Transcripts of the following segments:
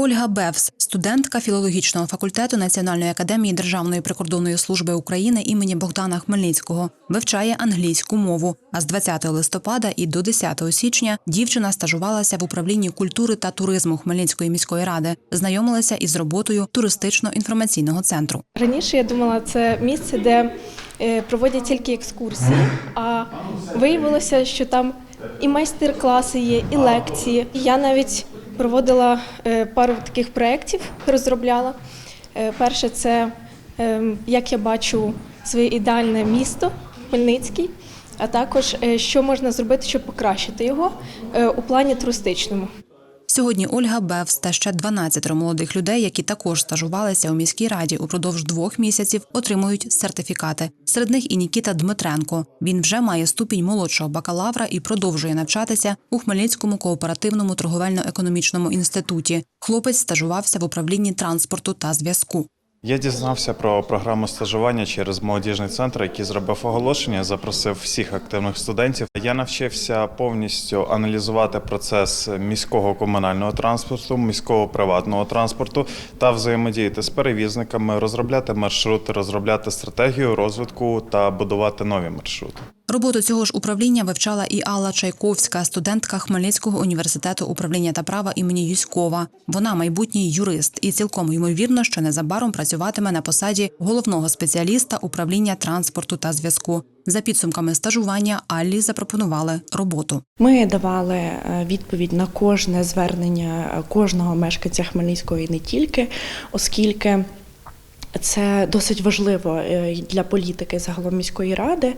Ольга Бевс, студентка філологічного факультету Національної академії Державної прикордонної служби України імені Богдана Хмельницького, вивчає англійську мову. А з 20 листопада і до 10 січня дівчина стажувалася в управлінні культури та туризму Хмельницької міської ради, знайомилася із роботою туристично-інформаційного центру. Раніше я думала, це місце, де е, проводять тільки екскурсії, а виявилося, що там і майстер-класи є, і лекції. Я навіть проводила е, пару таких проєктів, розробляла. Е, Перше, це е, як я бачу своє ідеальне місто Хмельницький, а також е, що можна зробити, щоб покращити його у плані туристичному. Сьогодні Ольга Бевс та ще 12 молодих людей, які також стажувалися у міській раді упродовж двох місяців, отримують сертифікати. Серед них і Нікіта Дмитренко. Він вже має ступінь молодшого бакалавра і продовжує навчатися у Хмельницькому кооперативному торговельно-економічному інституті. Хлопець стажувався в управлінні транспорту та зв'язку. Я дізнався про програму стажування через молодіжний центр, який зробив оголошення, запросив всіх активних студентів. Я навчився повністю аналізувати процес міського комунального транспорту, міського приватного транспорту та взаємодіяти з перевізниками, розробляти маршрути, розробляти стратегію розвитку та будувати нові маршрути. Роботу цього ж управління вивчала і Алла Чайковська, студентка Хмельницького університету управління та права імені Юськова. Вона майбутній юрист і цілком ймовірно, що незабаром працюватиме на посаді головного спеціаліста управління транспорту та зв'язку. За підсумками стажування Аллі запропонували роботу. Ми давали е, відповідь на кожне звернення кожного мешканця Хмельницького і не тільки, оскільки це досить важливо е, для політики загалом міської ради.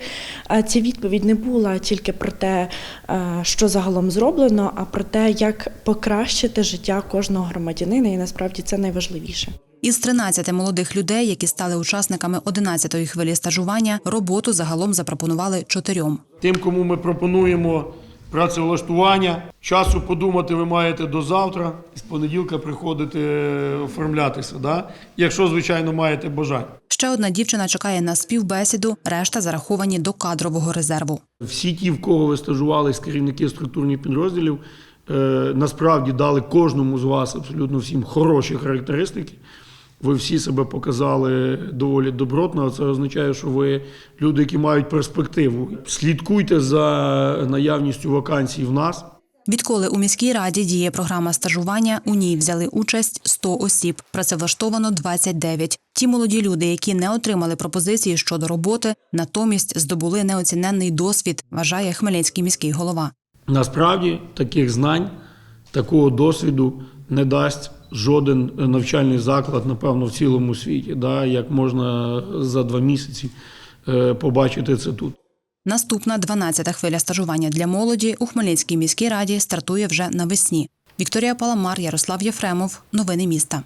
А Ця відповідь не була тільки про те, е, що загалом зроблено, а про те, як покращити життя кожного громадянина, і насправді це найважливіше. Із 13 молодих людей, які стали учасниками 11-ї хвилі стажування, роботу загалом запропонували чотирьом. Тим, кому ми пропонуємо працевлаштування, часу подумати ви маєте до завтра, з понеділка приходити е, оформлятися, да? якщо, звичайно, маєте бажання. Ще одна дівчина чекає на співбесіду, решта зараховані до кадрового резерву. Всі ті, в кого ви стажувались, керівники структурних підрозділів, е, насправді дали кожному з вас, абсолютно всім, хороші характеристики. Ви всі себе показали доволі добротно. Це означає, що ви люди, які мають перспективу. Слідкуйте за наявністю вакансій в нас. Відколи у міській раді діє програма стажування, у ній взяли участь 100 осіб. Працевлаштовано 29. Ті молоді люди, які не отримали пропозиції щодо роботи, натомість здобули неоціненний досвід, вважає Хмельницький міський голова. Насправді таких знань, такого досвіду не дасть жоден навчальний заклад, напевно, в цілому світі. Да, як можна за два місяці е, побачити це тут. Наступна 12-та хвиля стажування для молоді у Хмельницькій міській раді стартує вже навесні. Вікторія Паламар, Ярослав Єфремов. Новини міста.